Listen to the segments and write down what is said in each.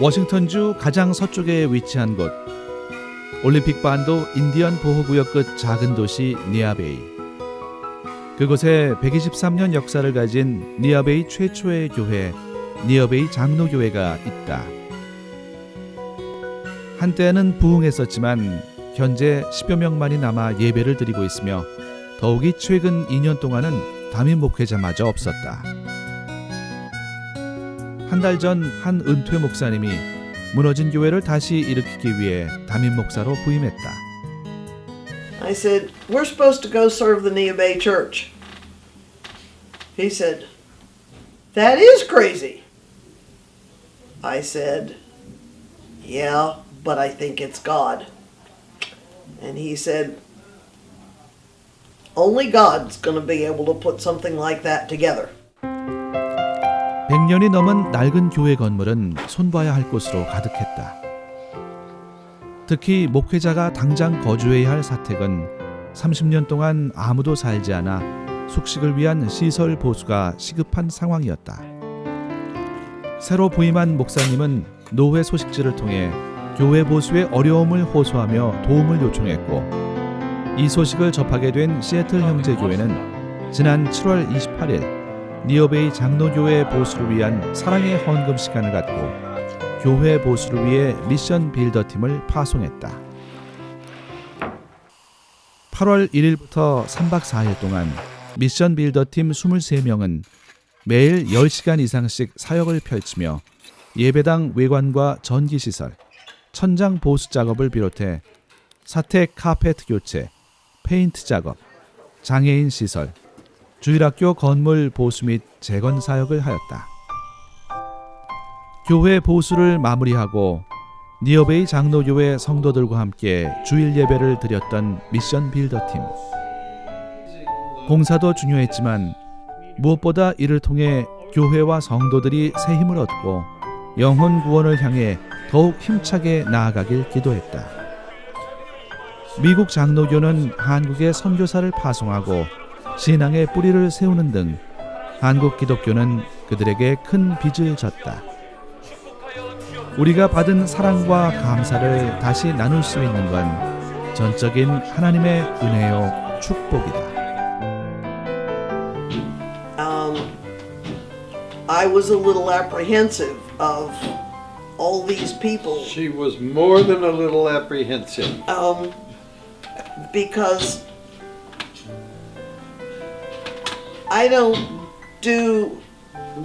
워싱턴주 가장 서쪽에 위치한 곳 올림픽 반도 인디언 보호구역 끝 작은 도시 니아베이 그곳에 123년 역사를 가진 니아베이 최초의 교회 니아베이 장로교회가 있다. 한때는 부흥했었지만 현재 10여 명만이 남아 예배를 드리고 있으며 더욱이 최근 2년 동안은 담임 목회자마저 없었다. 한 달 전 한 은퇴 목사님이 무너진 교회를 다시 일으키기 위해 담임 목사로 부임했다. I said, We're supposed to go serve the Nia Bay Church. He said, That is crazy. I said, Yeah, but I think it's God. And he said, Only God's going to be able to put something like that together. 100년이 넘은 낡은 교회 건물은 손봐야 할 곳으로 가득했다. 특히 목회자가 당장 거주해야 할 사택은 30년 동안 아무도 살지 않아 숙식을 위한 시설 보수가 시급한 상황이었다. 새로 부임한 목사님은 노회 소식지를 통해 교회 보수의 어려움을 호소하며 도움을 요청했고 이 소식을 접하게 된 시애틀 형제교회는 지난 7월 28일 니어베이 장로교회 보수를 위한 사랑의 헌금 시간을 갖고 교회 보수를 위해 미션 빌더 팀을 파송했다. 8월 1일부터 3박 4일 동안 미션 빌더 팀 23명은 매일 10시간 이상씩 사역을 펼치며 예배당 외관과 전기 시설, 천장 보수 작업을 비롯해 사택 카페트 교체, 페인트 작업, 장애인 시설, 주일학교 건물 보수 및 재건 사역을 하였다. 교회 보수를 마무리하고 니어베이 장로교회 성도들과 함께 주일 예배를 드렸던 미션 빌더 팀. 공사도 중요했지만 무엇보다 이를 통해 교회와 성도들이 새 힘을 얻고 영혼 구원을 향해 더욱 힘차게 나아가길 기도했다. 미국 장로교는 한국에 선교사를 파송하고 신앙의 뿌리를 세우는 등 한국 기독교는 그들에게 큰 빚을 졌다. 우리가 받은 사랑과 감사를 다시 나눌 수 있는 건 전적인 하나님의 은혜요 축복이다. Um, I was a little apprehensive of all these people She was more than a little apprehensive. um, because I don't do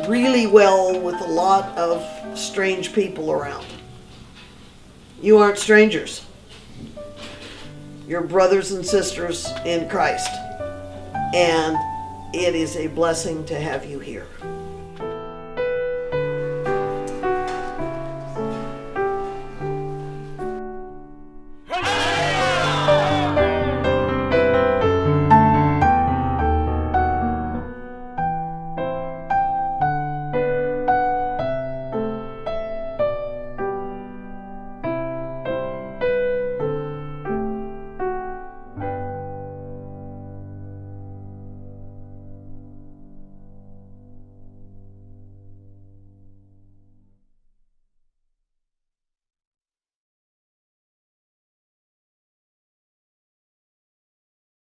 really well with a lot of strange people around. You aren't strangers. You're brothers and sisters in Christ. And it is a blessing to have you here.